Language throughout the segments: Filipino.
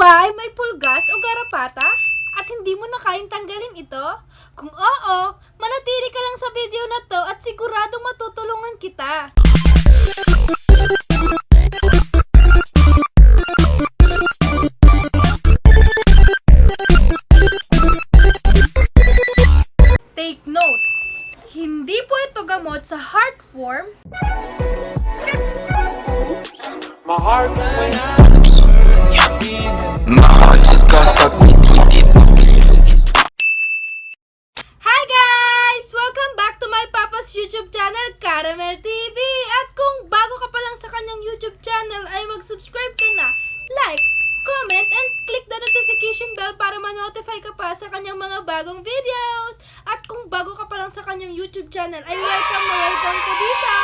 ba ay may pulgas o garapata? At hindi mo na kayang tanggalin ito? Kung oo, manatili ka lang sa video na to at sigurado matutulungan kita. Take note, hindi po ito gamot sa heartworm My heart went kanyang mga bagong videos! At kung bago ka pa lang sa kanyang YouTube channel, ay welcome na welcome ka dito!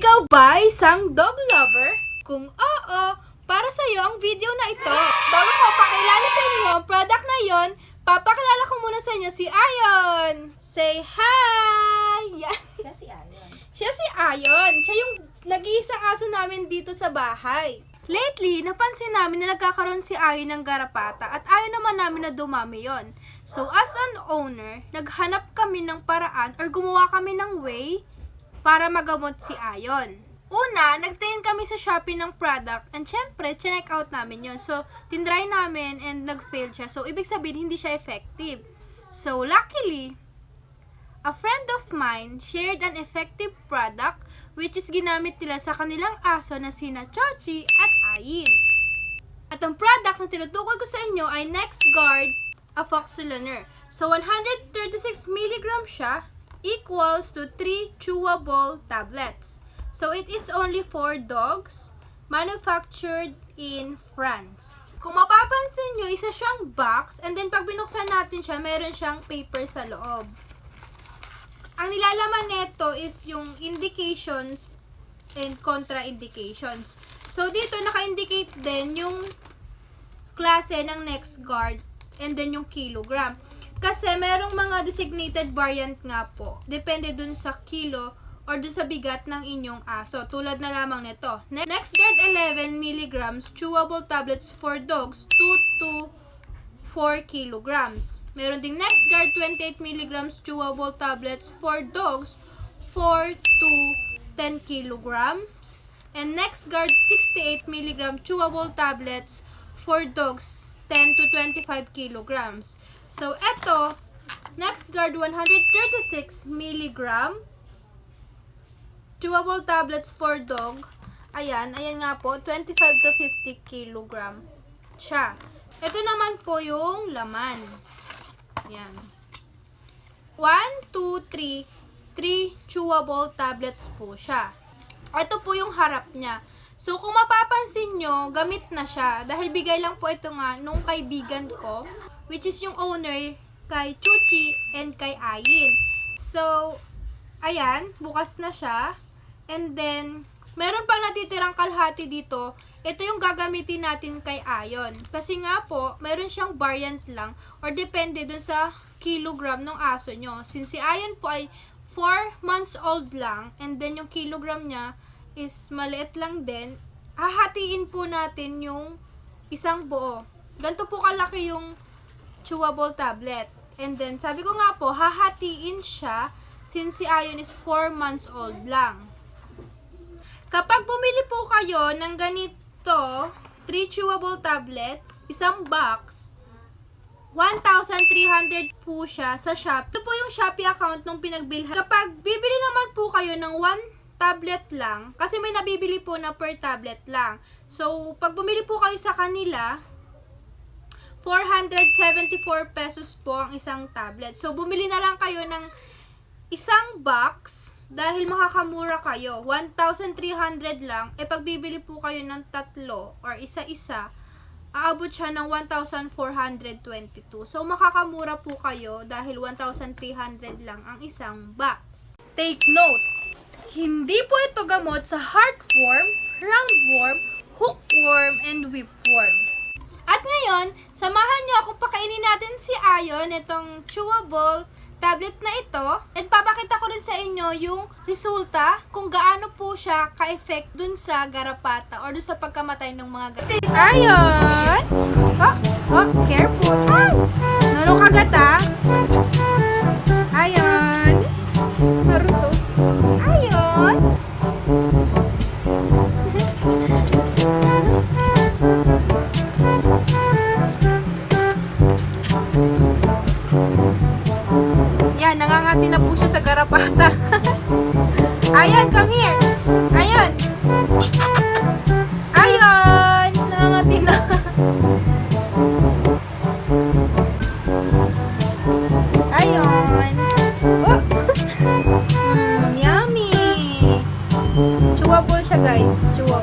Ikaw ba isang dog lover? Kung oo, para sa iyo ang video na ito. Bago ko pakilala sa inyo ang product na yon, papakilala ko muna sa inyo si Ayon. Say hi! Yan. Siya si Ayon. Siya si Ayon. Siya yung nag-iisang aso namin dito sa bahay. Lately, napansin namin na nagkakaroon si Ayon ng garapata at ayaw naman namin na dumami yon. So, as an owner, naghanap kami ng paraan or gumawa kami ng way para magamot si Ayon. Una, nagtingin kami sa Shopee ng product and syempre, check out namin yon So, tinry namin and nag-fail siya. So, ibig sabihin, hindi siya effective. So, luckily, a friend of mine shared an effective product which is ginamit nila sa kanilang aso na sina Chochi at Ayin. At ang product na tinutukoy ko sa inyo ay NextGuard Afoxyloner. So, 136 mg siya equals to 3 chewable tablets. So, it is only for dogs manufactured in France. Kung mapapansin nyo, isa siyang box and then pag binuksan natin siya, meron siyang paper sa loob. Ang nilalaman nito is yung indications and contraindications. So, dito naka-indicate din yung klase ng next guard and then yung kilogram. Kasi merong mga designated variant nga po. Depende dun sa kilo or dun sa bigat ng inyong aso. Tulad na lamang nito. Ne- Next guard 11 milligrams chewable tablets for dogs 2 to 4 kilograms. Meron ding NextGuard 28 milligrams chewable tablets for dogs 4 to 10 kilograms. And NextGuard 68 milligram chewable tablets for dogs 10 to 25 kilograms. So, eto, NextGuard 136 milligram chewable tablets for dog. Ayan, ayan nga po, 25 to 50 kilogram siya. Ito naman po yung laman. Yan. 1, 2, 3, 3 chewable tablets po siya. Ito po yung harap niya. So, kung mapapansin nyo, gamit na siya. Dahil bigay lang po ito nga nung kaibigan ko, which is yung owner kay Chuchi and kay Ayin. So, ayan, bukas na siya. And then, meron pang natitirang kalahati dito. Ito yung gagamitin natin kay Ayon. Kasi nga po, meron siyang variant lang or depende dun sa kilogram ng aso nyo. Since si Ayon po ay 4 months old lang and then yung kilogram niya is maliit lang din, hahatiin po natin yung isang buo. Ganito po kalaki yung chewable tablet. And then, sabi ko nga po, hahatiin siya since si Ayon is 4 months old lang. Kapag bumili po kayo ng ganito, 3 chewable tablets, isang box, 1,300 po siya sa Shopee. Ito po yung Shopee account nung pinagbilhan. Kapag bibili naman po kayo ng 1 tablet lang, kasi may nabibili po na per tablet lang. So, pag bumili po kayo sa kanila, 474 pesos po ang isang tablet. So, bumili na lang kayo ng isang box dahil makakamura kayo. 1,300 lang. E pag bibili po kayo ng tatlo or isa-isa, aabot siya ng 1,422. So, makakamura po kayo dahil 1,300 lang ang isang box. Take note, hindi po ito gamot sa heartworm, roundworm, hookworm, and whipworm. At ngayon, samahan niyo akong pakainin natin si Ayon itong chewable tablet na ito. At papakita ko rin sa inyo yung resulta kung gaano po siya ka-effect dun sa garapata or dun sa pagkamatay ng mga garapata. Ayon! Oh, oh, careful. Ah! Nalo kagat ah. Ayon! Naruto. Ayon! Yan, nangangati na po siya sa garapata. Ayan, come here. Ayan. Chewable siya, guys. Chewable.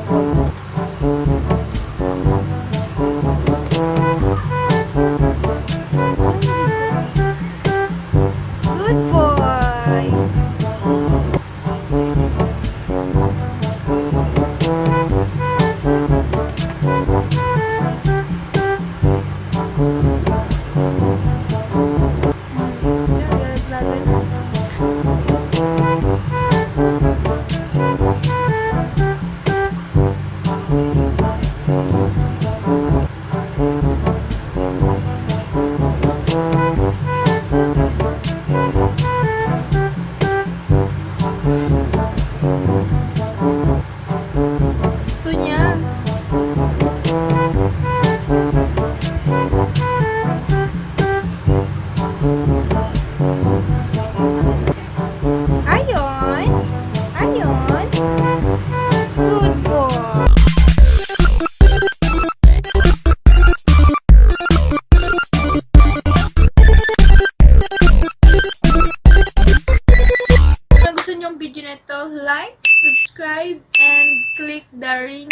Like, subscribe, and click the ring.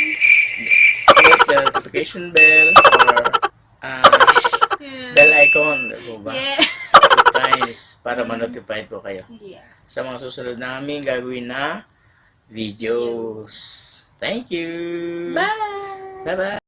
click the notification bell or uh, bell icon diba ba? Yeah. Two times para ma-notify po kayo Yes. sa mga susunod namin gagawin na videos. Thank you! Bye! Bye-bye!